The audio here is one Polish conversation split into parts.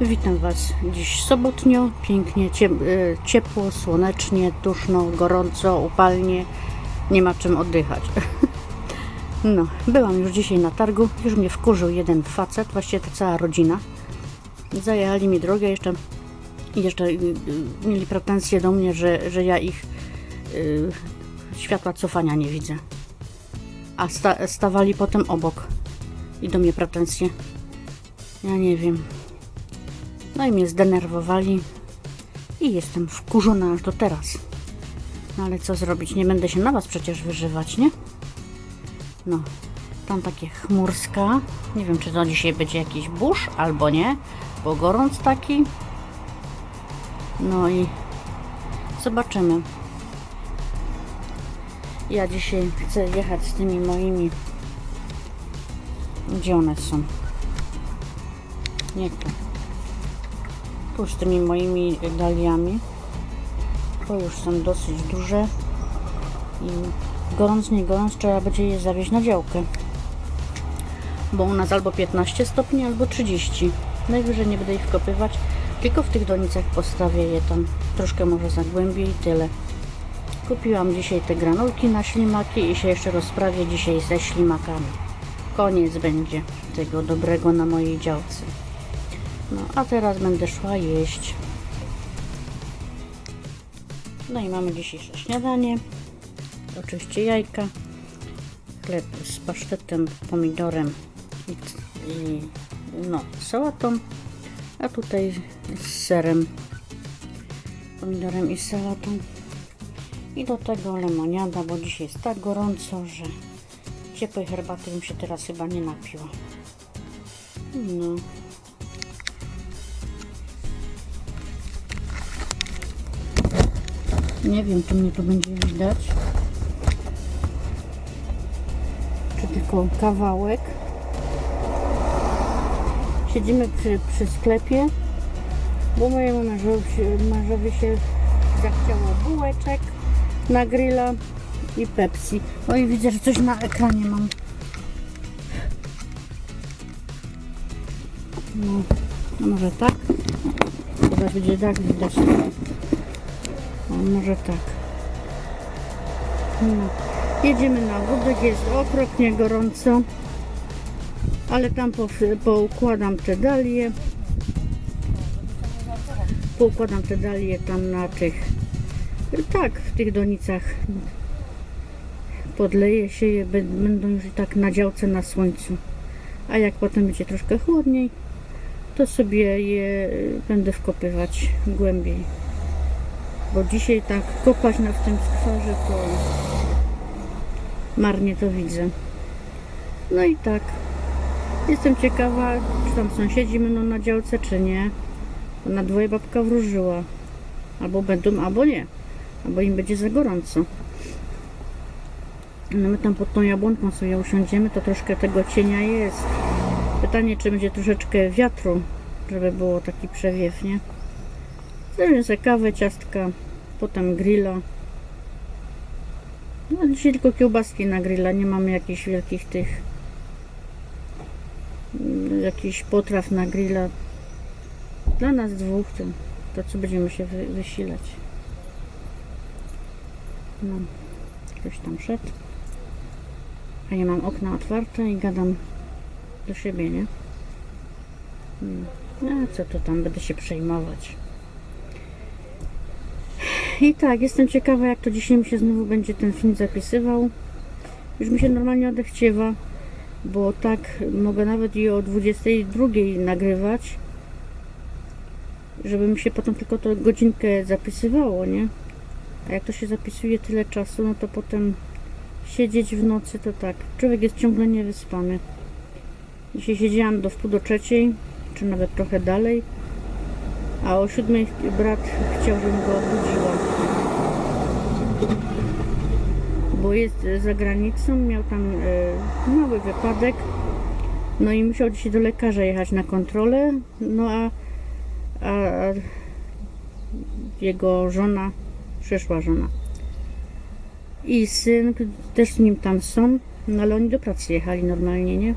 Witam Was dziś sobotnio, pięknie, y, ciepło, słonecznie, duszno, gorąco, upalnie, nie ma czym oddychać. No, byłam już dzisiaj na targu, już mnie wkurzył jeden facet, właściwie to cała rodzina. Zajechali mi drogę, jeszcze, jeszcze y, y, mieli pretensje do mnie, że, że ja ich y, światła cofania nie widzę. A sta, stawali potem obok i do mnie pretensje. Ja nie wiem. No i mnie zdenerwowali i jestem wkurzona aż do teraz. No ale co zrobić? Nie będę się na was przecież wyżywać, nie? No, tam takie chmurska. Nie wiem, czy to dzisiaj będzie jakiś burz albo nie, bo gorąc taki. No i zobaczymy. Ja dzisiaj chcę jechać z tymi moimi. Gdzie one są? Nie tu tu z tymi moimi daliami bo już są dosyć duże i gorąc nie gorąc trzeba będzie je zawieźć na działkę bo u nas albo 15 stopni albo 30 najwyżej nie będę ich wkopywać tylko w tych donicach postawię je tam. Troszkę może zagłębię i tyle. Kupiłam dzisiaj te granulki na ślimaki i się jeszcze rozprawię dzisiaj ze ślimakami. Koniec będzie tego dobrego na mojej działce no, a teraz będę szła jeść. No i mamy dzisiejsze śniadanie. Oczywiście jajka, chleb z pasztetem, pomidorem i, i no, sałatą, a tutaj z serem, pomidorem i sałatą. I do tego lemoniada, bo dzisiaj jest tak gorąco, że ciepłej herbaty bym się teraz chyba nie napiła. No. Nie wiem, czy mnie tu będzie widać. Czy tylko kawałek. Siedzimy przy, przy sklepie, bo mojemu mężowi się zachciało bułeczek na grilla i Pepsi. O i widzę, że coś na ekranie mam. No, no może tak? Chyba będzie tak widać. Może tak. No. Jedziemy na wódek, jest okropnie gorąco. Ale tam po, poukładam te dalie. Poukładam te dalie tam na tych. Tak, w tych donicach. Podleję się je, bę- będą już i tak na działce na słońcu. A jak potem będzie troszkę chłodniej, to sobie je będę wkopywać głębiej bo dzisiaj tak kopać na w tym skwarze to marnie to widzę. No i tak. Jestem ciekawa, czy tam sąsiedzi będą na działce, czy nie. Bo na dwoje babka wróżyła. Albo będą, albo nie. Albo im będzie za gorąco. No my tam pod tą jabłonką sobie usiądziemy, to troszkę tego cienia jest. Pytanie, czy będzie troszeczkę wiatru, żeby było taki przewiew, nie? Sobie kawę, ciastka, potem grilla. No dzisiaj tylko kiełbaski na grilla, nie mamy jakichś wielkich tych mm, jakichś potraw na grilla. Dla nas dwóch to, to co będziemy się wy, wysilać. No, ktoś tam szedł. A ja mam okna otwarte i gadam do siebie, nie? Hmm. A co to tam, będę się przejmować. I tak, jestem ciekawa, jak to dzisiaj mi się znowu będzie ten film zapisywał. Już mi się normalnie odechciewa, bo tak mogę nawet i o 22 nagrywać, żeby mi się potem tylko to godzinkę zapisywało, nie? A jak to się zapisuje tyle czasu, no to potem siedzieć w nocy to tak. Człowiek jest ciągle niewyspany. Dzisiaj siedziałam do wpół do trzeciej, czy nawet trochę dalej. A o siódmej brat chciał, żebym go obudziła. Bo jest za granicą, miał tam e, mały wypadek. No i musiał dzisiaj do lekarza jechać na kontrolę. No a, a, a jego żona, przyszła żona i syn też z nim tam są. No ale oni do pracy jechali normalnie, nie?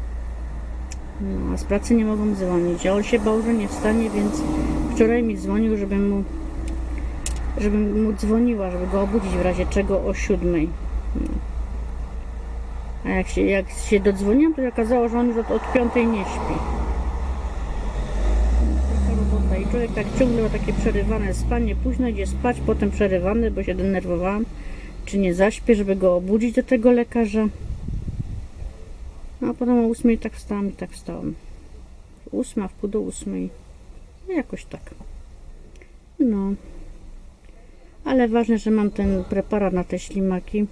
A z pracy nie mogą dzwonić. A on się bał, że nie wstanie, więc wczoraj mi dzwonił, żebym mu, żebym mu dzwoniła, żeby go obudzić w razie czego o siódmej. No. A jak się, jak się dodzwoniłam, to się okazało, że on już od, od piątej nie śpi. Taka robota. I człowiek tak ciągle ma takie przerywane spanie. Późno idzie spać, potem przerywane, bo się denerwowałam. Czy nie zaśpię, żeby go obudzić do tego lekarza. A potem o ósmej tak wstałam i tak wstałam. Ósma, w pół do ósmej. No, jakoś tak. No. Ale ważne, że mam ten preparat na te ślimaki.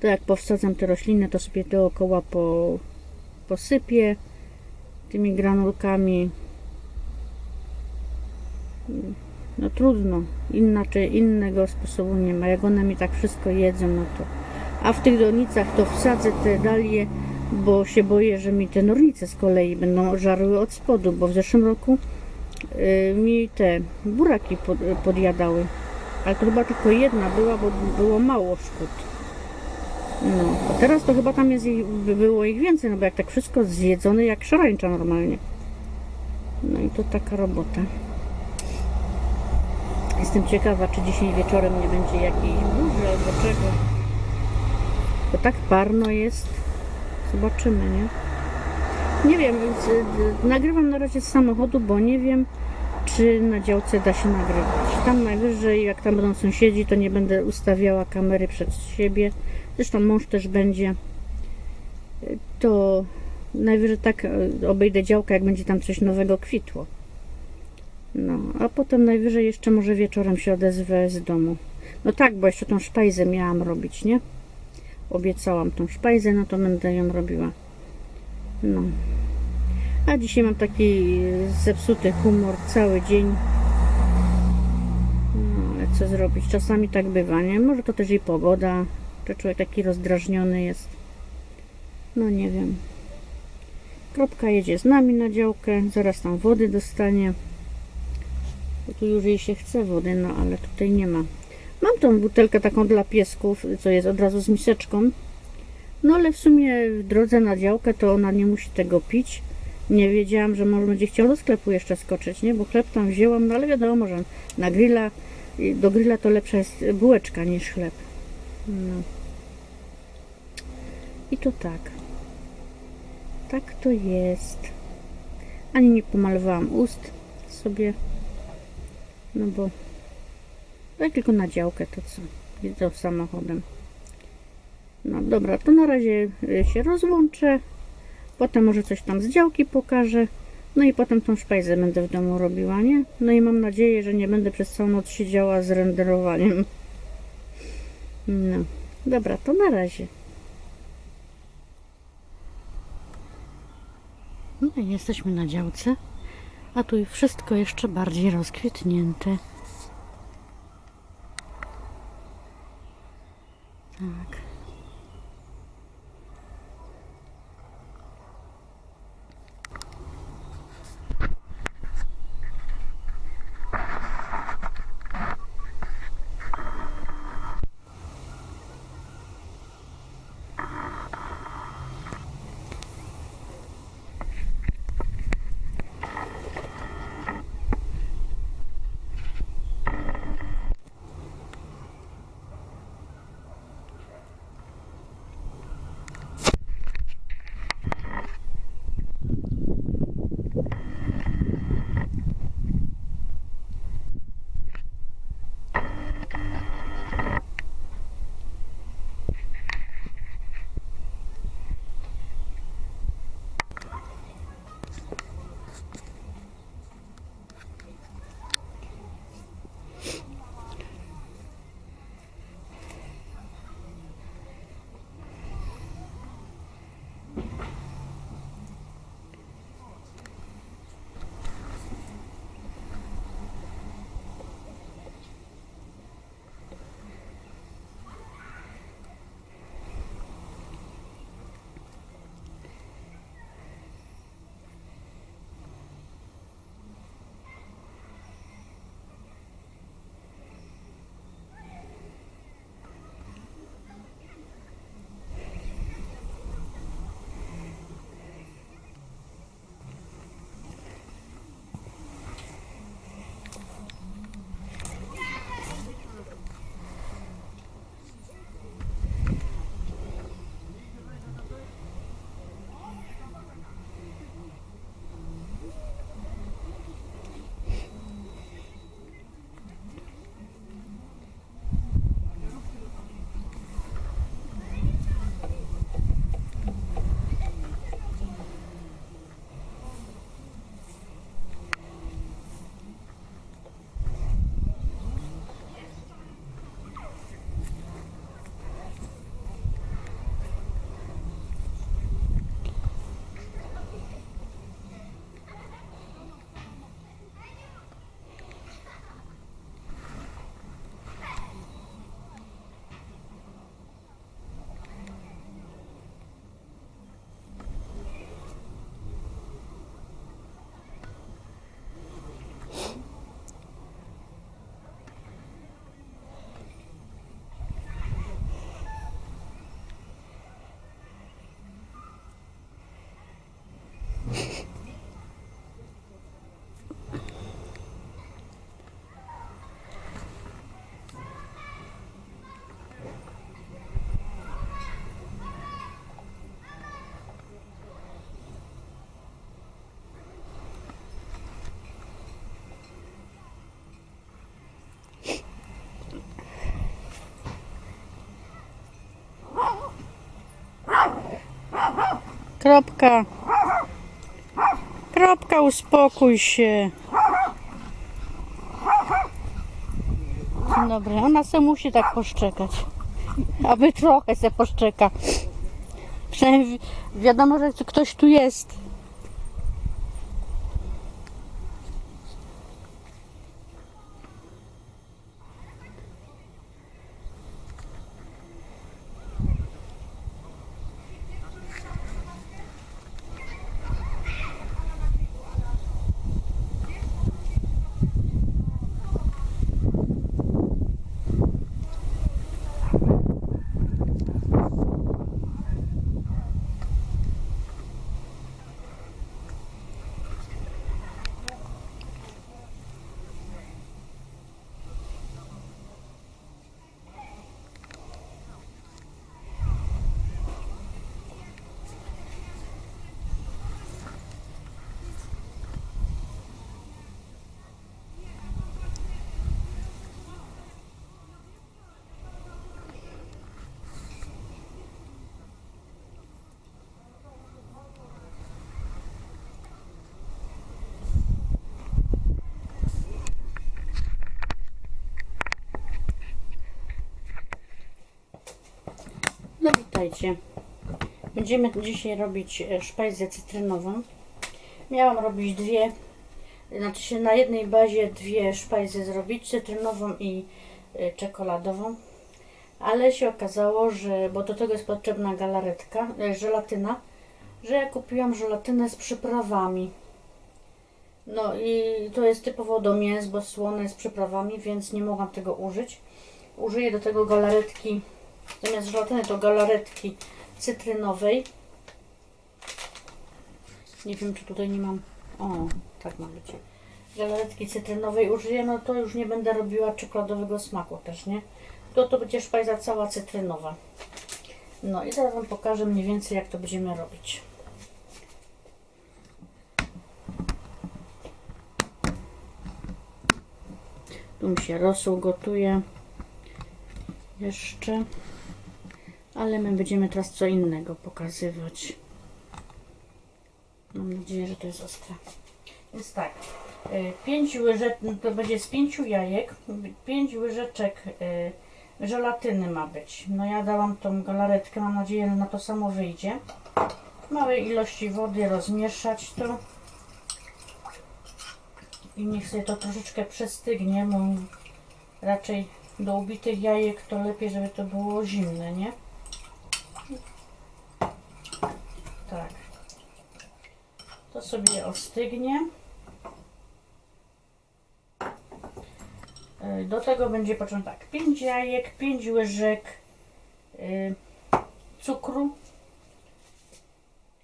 To jak powsadzam te rośliny, to sobie dookoła po, posypię tymi granulkami. No trudno. Inaczej, innego sposobu nie ma. Jak one mi tak wszystko jedzą, no to a w tych donicach to wsadzę te dalie, bo się boję, że mi te nornice z kolei będą żarły od spodu, bo w zeszłym roku y, mi te buraki pod, podjadały. Ale to chyba tylko jedna była, bo było mało szkód. No, a teraz to chyba tam jest było ich więcej, no bo jak tak wszystko zjedzone jak szarańcza normalnie. No i to taka robota. Jestem ciekawa, czy dzisiaj wieczorem nie będzie jakiejś burzy albo czego. Bo tak parno jest. Zobaczymy, nie? Nie wiem, nagrywam na razie z samochodu, bo nie wiem, czy na działce da się nagrywać. Tam najwyżej, jak tam będą sąsiedzi, to nie będę ustawiała kamery przed siebie. Zresztą mąż też będzie. To najwyżej tak e, obejdę działkę, jak będzie tam coś nowego kwitło. No, a potem najwyżej jeszcze może wieczorem się odezwę z domu. No tak, bo jeszcze tą szpajzę miałam robić, nie? Obiecałam tą szpajzę, no to będę ją robiła. No. A dzisiaj mam taki zepsuty humor cały dzień. No, ale co zrobić? Czasami tak bywa, nie? Może to też i pogoda, że człowiek taki rozdrażniony jest. No nie wiem. Kropka jedzie z nami na działkę, zaraz tam wody dostanie. Bo tu już jej się chce wody, no ale tutaj nie ma. Mam tą butelkę taką dla piesków, co jest od razu z miseczką. No ale w sumie w drodze na działkę to ona nie musi tego pić. Nie wiedziałam, że może będzie chciał do sklepu jeszcze skoczyć, nie? Bo chleb tam wzięłam, no ale wiadomo, że na grilla, do grilla to lepsza jest bułeczka niż chleb. No. I to tak. Tak to jest. Ani nie pomalowałam ust sobie. No bo tak tylko na działkę to co? Jedę samochodem. No dobra, to na razie y, się rozłączę. Potem może coś tam z działki pokażę. No i potem tą szpajzę będę w domu robiła, nie? No i mam nadzieję, że nie będę przez całą noc siedziała z renderowaniem. No, dobra, to na razie. No i jesteśmy na działce. A tu wszystko jeszcze bardziej rozkwitnięte. Tak. Kropka. Kropka, uspokój się. Dobra, ona se musi tak poszczekać. Aby trochę se poszczeka. Przynajmniej wi- wiadomo, że ktoś tu jest. No witajcie. Będziemy dzisiaj robić e, szpajzę cytrynową. Miałam robić dwie, znaczy się na jednej bazie dwie szpajzy zrobić, cytrynową i e, czekoladową. Ale się okazało, że, bo do tego jest potrzebna galaretka, e, żelatyna, że ja kupiłam żelatynę z przyprawami. No i to jest typowo do mięs, bo słone z przyprawami, więc nie mogłam tego użyć. Użyję do tego galaretki Zamiast żelatyny to galaretki cytrynowej. Nie wiem, czy tutaj nie mam. O, tak ma być. Galaretki cytrynowej użyję, no to już nie będę robiła czekoladowego smaku też, nie? To to będzie szpajza cała cytrynowa. No i zaraz Wam pokażę mniej więcej, jak to będziemy robić. Tu mi się rosół gotuje. Jeszcze. Ale my będziemy teraz co innego pokazywać. Mam nadzieję, że to jest ostre. Jest tak. 5 łyżek, no to będzie z 5 jajek, 5 łyżeczek y, żelatyny ma być. No ja dałam tą galaretkę, mam nadzieję, że na to samo wyjdzie. W małej ilości wody rozmieszać to. I niech sobie to troszeczkę przestygnie, bo raczej do ubitych jajek to lepiej, żeby to było zimne, nie? Tak. To sobie ostygnie. Y, Do tego będzie potrzebne tak, 5 jajek, 5 łyżek y, cukru.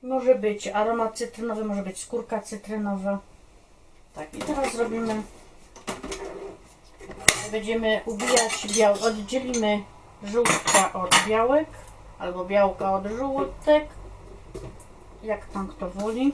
Może być aromat cytrynowy, może być skórka cytrynowa. Tak, i teraz zrobimy będziemy ubijać białek, oddzielimy żółtka od białek, albo białka od żółtek, jak tam kto woli.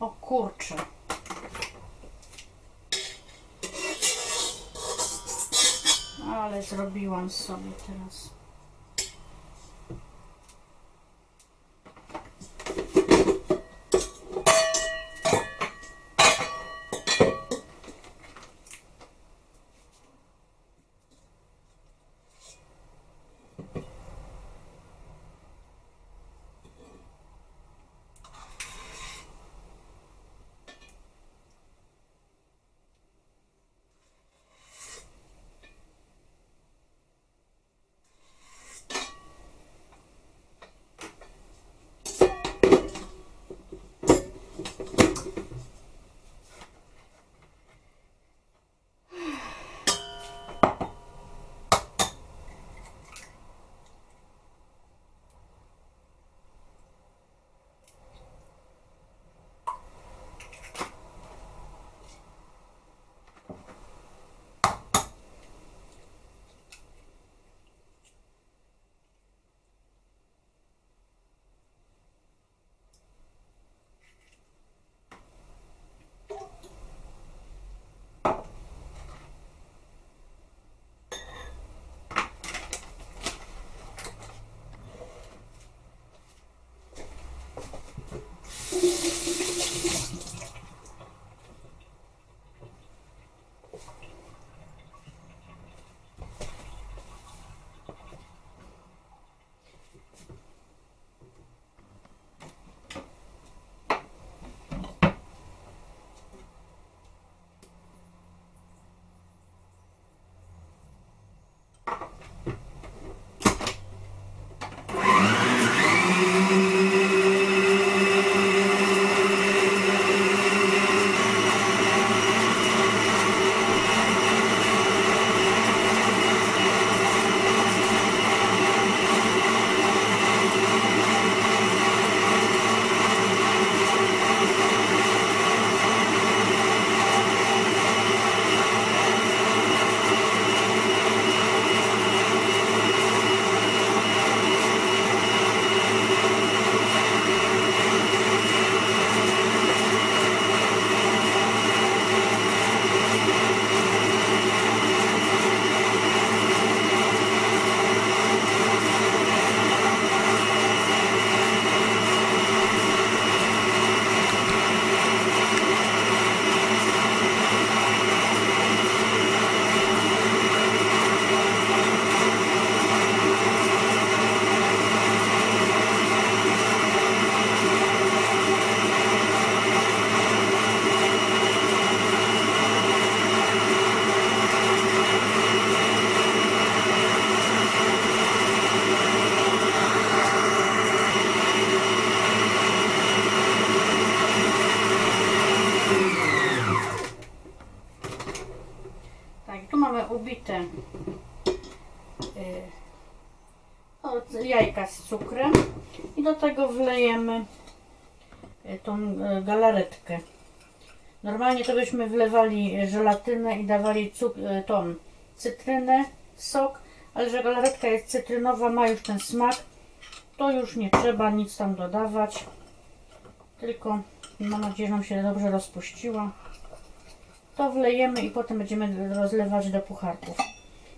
O kurczę. Ale zrobiłam sobie teraz. Y, te jajka z cukrem i do tego wlejemy y, tą y, galaretkę. Normalnie to byśmy wlewali żelatynę i dawali tą cytrynę, sok, ale że galaretka jest cytrynowa, ma już ten smak, to już nie trzeba nic tam dodawać. Tylko mam nadzieję, że nam się dobrze rozpuściła. To wlejemy i potem będziemy rozlewać do pucharków.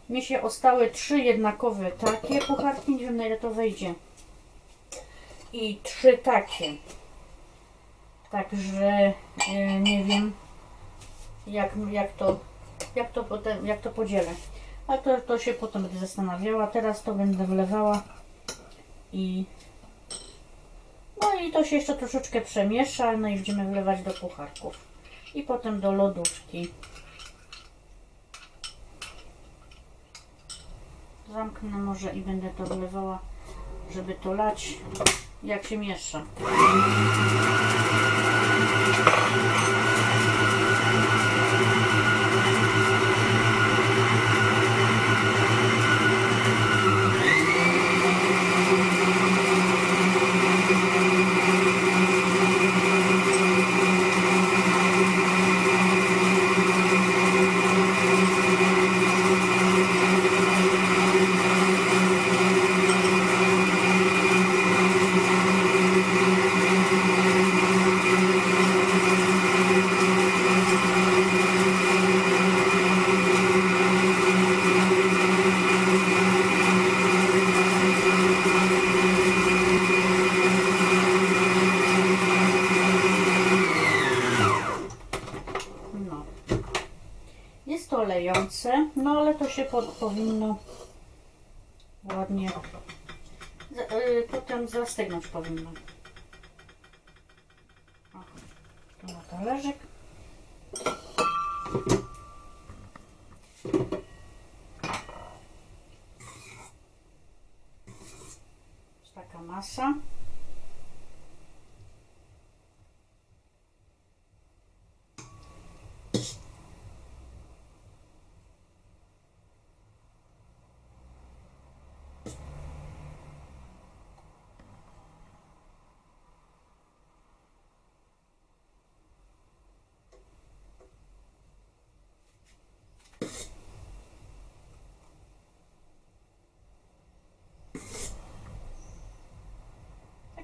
Mi się ostały trzy jednakowe takie pucharki, nie wiem na ile to wejdzie. I trzy takie. Także e, nie wiem jak, jak to jak to potem jak to podzielę. Ale to, to się potem będę zastanawiała. Teraz to będę wlewała i no i to się jeszcze troszeczkę przemiesza, no i będziemy wlewać do pucharków. I potem do lodówki. Zamknę może i będę to wlewała, żeby to lać, jak się miesza. No. Jest to lejące, po, powinno ładnie y, potem zastygnąć powinno. O, tu na talerzyk. Jest taka masa.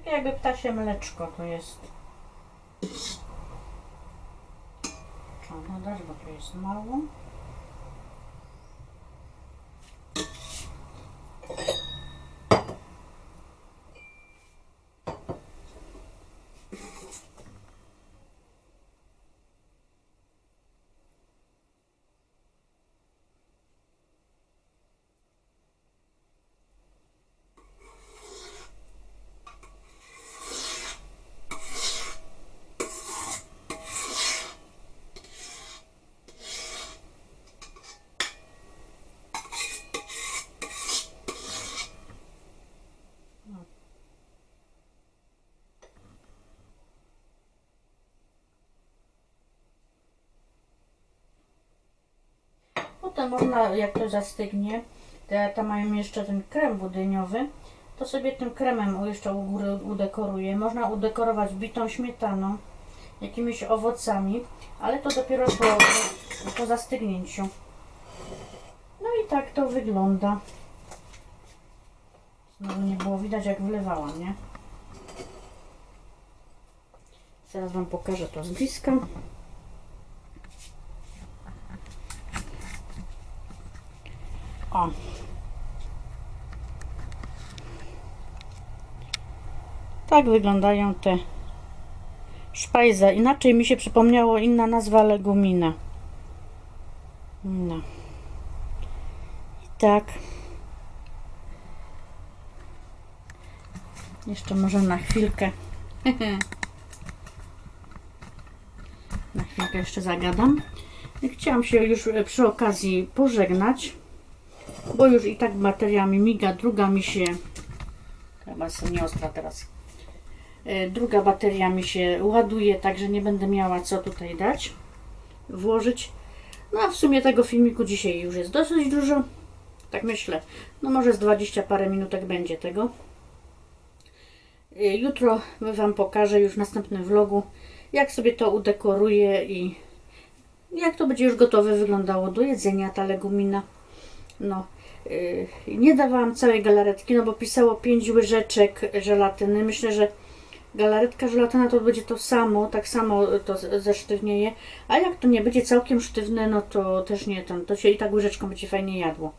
Takie jakby ptasie mleczko to jest. Trzeba dodać, bo tu jest mało. Można, jak to zastygnie, ja tam mają jeszcze ten krem budyniowy, to sobie tym kremem jeszcze u góry udekoruję. Można udekorować bitą śmietaną, jakimiś owocami, ale to dopiero po, po zastygnięciu. No i tak to wygląda. Znowu nie było widać jak wlewałam, nie? Zaraz Wam pokażę to z bliska. O. Tak wyglądają te szpajze. Inaczej mi się przypomniało inna nazwa legumina. No. I tak. Jeszcze może na chwilkę. na chwilkę jeszcze zagadam. Chciałam się już przy okazji pożegnać bo już i tak bateria mi miga, druga mi się chyba jestem nieostra teraz E, druga bateria mi się ładuje, także nie będę miała co tutaj dać włożyć no a w sumie tego filmiku dzisiaj już jest dosyć dużo Tak myślę. No może z 20 parę minutek będzie tego. Y, Jutro Wam pokażę już w następnym vlogu, jak sobie to udekoruję i jak to będzie już gotowe wyglądało do jedzenia ta legumina. No, nie dawałam całej galaretki, no bo pisało 5 łyżeczek żelatyny. Myślę, że galaretka żelatyna to będzie to samo, tak samo to zesztywnieje. A jak to nie będzie całkiem sztywne, no to też nie tam, to się i tak łyżeczką będzie fajnie jadło.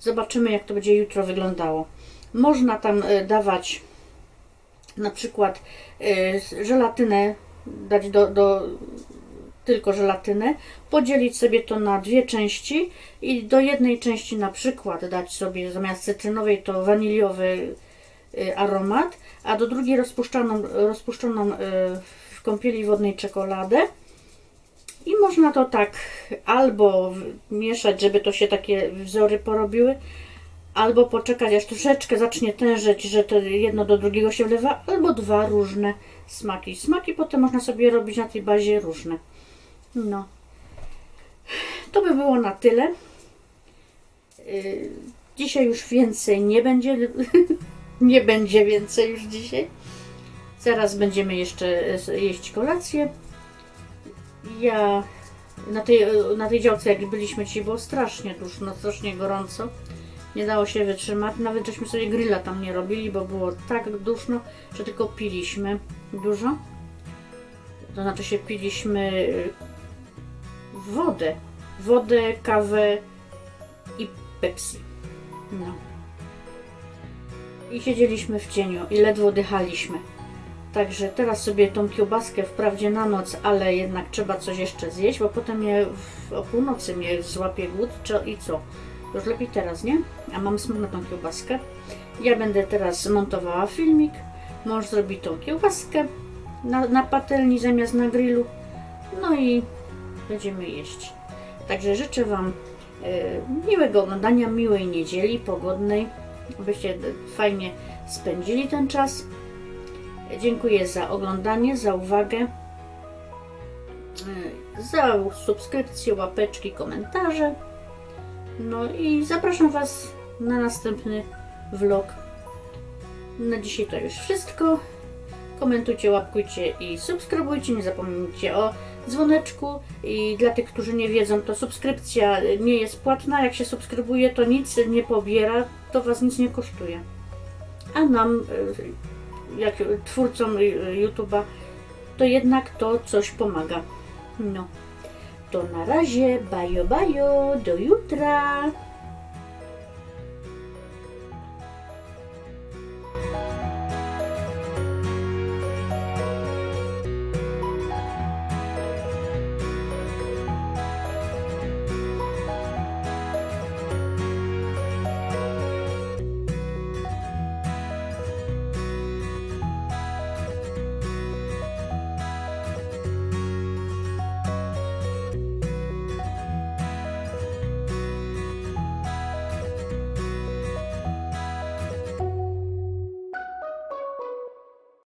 Zobaczymy, jak to będzie jutro wyglądało. Można tam y, dawać na przykład y, żelatynę, dać do, do tylko żelatynę, podzielić sobie to na dwie części i do jednej części na przykład dać sobie zamiast cytrynowej to waniliowy y, aromat, a do drugiej rozpuszczoną, rozpuszczoną y, w kąpieli wodnej czekoladę. I można to tak albo mieszać, żeby to się takie wzory porobiły, albo poczekać aż troszeczkę zacznie tężeć, że to jedno do drugiego się wlewa, albo dwa różne smaki. Smaki potem można sobie robić na tej bazie różne. No. To by było na tyle. Yy, Dzisiaj już więcej nie będzie. nie będzie więcej już dzisiaj. Zaraz będziemy jeszcze e, jeść kolację. Ja na tej, na tej działce, jak byliśmy dzisiaj, było strasznie duszno, strasznie gorąco. Nie dało się wytrzymać. Nawet żeśmy sobie grilla tam nie robili, bo było tak duszno, że tylko piliśmy dużo. To znaczy się piliśmy y, wodę. Wodę, kawę i Pepsi. No. I siedzieliśmy w cieniu i ledwo dychaliśmy. Także teraz sobie tą kiełbaskę wprawdzie na noc, ale jednak trzeba coś jeszcze zjeść, bo potem mnie w, o północy mnie złapie głód czy, i co? Już lepiej teraz, nie? A mam smut na tą kiełbaskę. Ja będę teraz montowała filmik. Mąż zrobi tą kiełbaskę na, na patelni zamiast na grillu. No i będziemy jeść. Także życzę Wam e, miłego oglądania, miłej niedzieli, pogodnej, abyście fajnie spędzili ten czas. Dziękuję za oglądanie, za uwagę, e, za subskrypcję, łapeczki, komentarze. No i zapraszam Was na następny vlog. Na dzisiaj to już wszystko. Komentujcie, łapkujcie i subskrybujcie. Nie zapomnijcie o dzwoneczku. I dla tych, którzy nie wiedzą, to subskrypcja nie jest płatna. Jak się subskrybuje, to nic nie pobiera, to Was nic nie kosztuje. A nam, y, jak twórcom YouTube'a, to jednak to coś pomaga. No. To na razie, bajo bajo, do jutra.